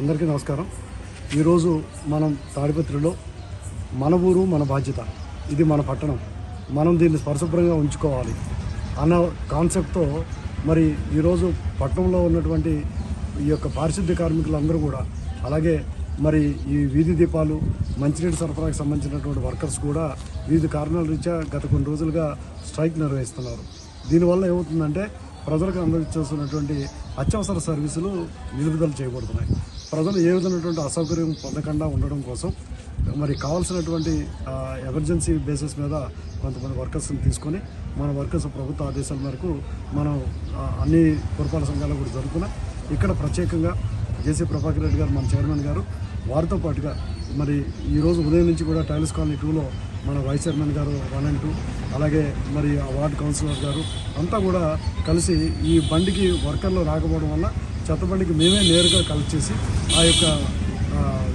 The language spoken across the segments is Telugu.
అందరికీ నమస్కారం. ఈరోజు మనం తాడిపత్రిలో మన ఊరు మన బాధ్యత. ఇది మన పట్టణం. మనం దీన్ని పరిశుభ్రంగా ఉంచుకోవాలి అన్న కాన్సెప్ట్తో మరి ఈరోజు పట్టణంలో ఉన్నటువంటి ఈ యొక్క పారిశుద్ధ్య కార్మికులందరూ కూడా అలాగే మరి ఈ వీధి దీపాలు మంచినీటి సరఫరాకు సంబంధించినటువంటి వర్కర్స్ కూడా వివిధ కారణాల రీత్యా గత కొన్ని రోజులుగా స్ట్రైక్ నిర్వహిస్తున్నారు. దీనివల్ల ఏమవుతుందంటే ప్రజలకు అందించాల్సినటువంటి అత్యవసర సర్వీసులు నిలుపుదల చేయబడుతున్నాయి. ప్రజలు ఏ విధమైనటువంటి అసౌకర్యం పొందకుండా ఉండడం కోసం మరి కావాల్సినటువంటి ఎమర్జెన్సీ బేసిస్ మీద కొంతమంది వర్కర్స్ని తీసుకొని మన వర్కర్స్ ప్రభుత్వ ఆదేశాల మేరకు మనం అన్ని పురపాలక సంఘాలు కూడా జరుపుకున్నాం ఇక్కడ ప్రత్యేకంగా జేసీ ప్రభాకర్ రెడ్డి గారు మన చైర్మన్ గారు వారితో పాటుగా మరి ఈరోజు ఉదయం నుంచి కూడా టైల్స్ కాలనీ టూలో మన vice chairman garu one and two అలాగే మరి ఆ వార్డ్ కౌన్సిలర్ గారు అంతా కూడా కలిసి ఈ బండికి వర్కర్లు రాకపోవడం వల్ల చెత్త బండికి మేమే నేరుగా కలెక్ట్ చేసి ఆ యొక్క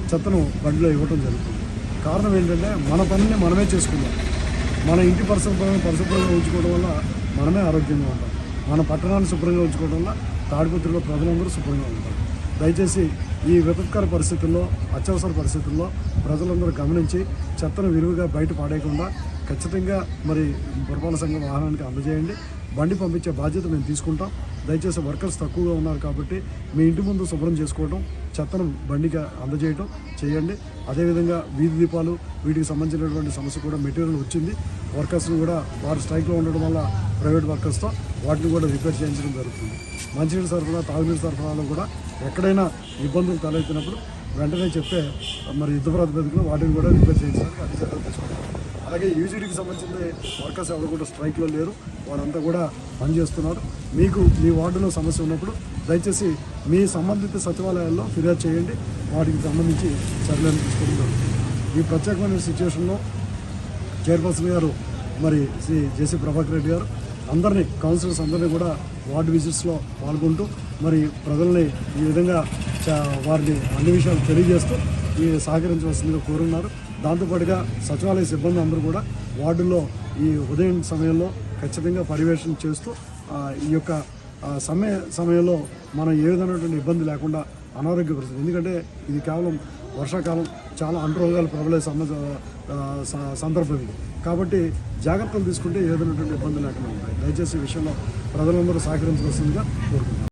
చెత్తను బండిలో ఇవ్వటం జరుగుతుంది. కారణం ఏంటంటే మన పనిని మనమే చేసుకుందాం. మన ఇంటి పరిశుభ్రంగా పరిశుభ్రంగా ఉంచుకోవడం వల్ల మనమే ఆరోగ్యంగా ఉంటాం. మన పట్టణాన్ని శుభ్రంగా ఉంచుకోవడం వల్ల తాడిపత్రిలో ప్రజలందరూ శుభ్రంగా ఉంటారు. దయచేసి ఈ విపత్కర పరిస్థితుల్లో అత్యవసర పరిస్థితుల్లో ప్రజలందరూ గమనించి చెత్తను విరివిగా బయట పాడేయకుండా ఖచ్చితంగా మరి పురపాలక సంఘం వాహనానికి అందజేయండి. బండి పంపించే బాధ్యత మేము తీసుకుంటాం. దయచేసి వర్కర్స్ తక్కువగా ఉన్నారు కాబట్టి మీ ఇంటి ముందు శుభ్రం చేసుకోవడం చెత్తను బండికి అందజేయటం చేయండి. అదేవిధంగా వీధి దీపాలు వీటికి సంబంధించినటువంటి సమస్య కూడా మెటీరియల్ వచ్చింది. వర్కర్స్ని కూడా వారు స్ట్రైక్లో ఉండడం వల్ల ప్రైవేట్ వర్కర్స్తో వాటిని కూడా రిపేర్ చేయించడం జరుగుతుంది. మంచినీటి సరఫరా తాగునీటి సరఫరాలో కూడా ఎక్కడైనా ఇబ్బందులు తలెత్తినప్పుడు వెంటనే చెప్తే మరి యుద్ధ ప్రాతిపదికలో వాటిని కూడా రిపేర్ చేయించడానికి అన్ని చర్యలు తీసుకుంటాం అలాగే యూజీడీకి సంబంధించిన వర్కర్స్ ఎవరు కూడా స్ట్రైక్లో లేరు. వారంతా కూడా పనిచేస్తున్నారు. మీకు మీ వార్డులో సమస్య ఉన్నప్పుడు దయచేసి మీ సంబంధిత సచివాలయాల్లో ఫిర్యాదు చేయండి. వాటికి సంబంధించి చర్యలను తీసుకుంటున్నారు ఈ ప్రత్యేకమైన సిచ్యువేషన్లో చైర్పర్సన్ గారు మరి శ్రీ జేసీ ప్రభాకర్ రెడ్డి గారు అందరినీ కౌన్సిలర్స్ అందరినీ కూడా వార్డు విజిట్స్లో పాల్గొంటూ మరి ప్రజల్ని ఈ విధంగా చా- వారిని అన్ని విషయాలు తెలియజేస్తూ ఈ సహకరించవలసిందిగా కోరున్నారు. దాంతోపాటుగా సచివాలయ సిబ్బంది అందరూ కూడా వార్డుల్లో ఈ ఉదయం సమయంలో ఖచ్చితంగా పర్యవేక్షణ చేస్తూ ఈ యొక్క సమయ సమయంలో మనం ఏ విధమైనటువంటి ఇబ్బంది లేకుండా అనారోగ్య పరిస్థితి ఎందుకంటే ఇది కేవలం వర్షాకాలం చాలా అంటురోగాలు ప్రబలే సమ సందర్భం ఇది. కాబట్టి జాగ్రత్తలు తీసుకుంటే ఏ విధమైనటువంటి ఇబ్బంది లేకుండా ఉంటాయి. దయచేసి ఈ విషయంలో ప్రజలందరూ సహకరించవలసిందిగా కోరుకుంటున్నాను.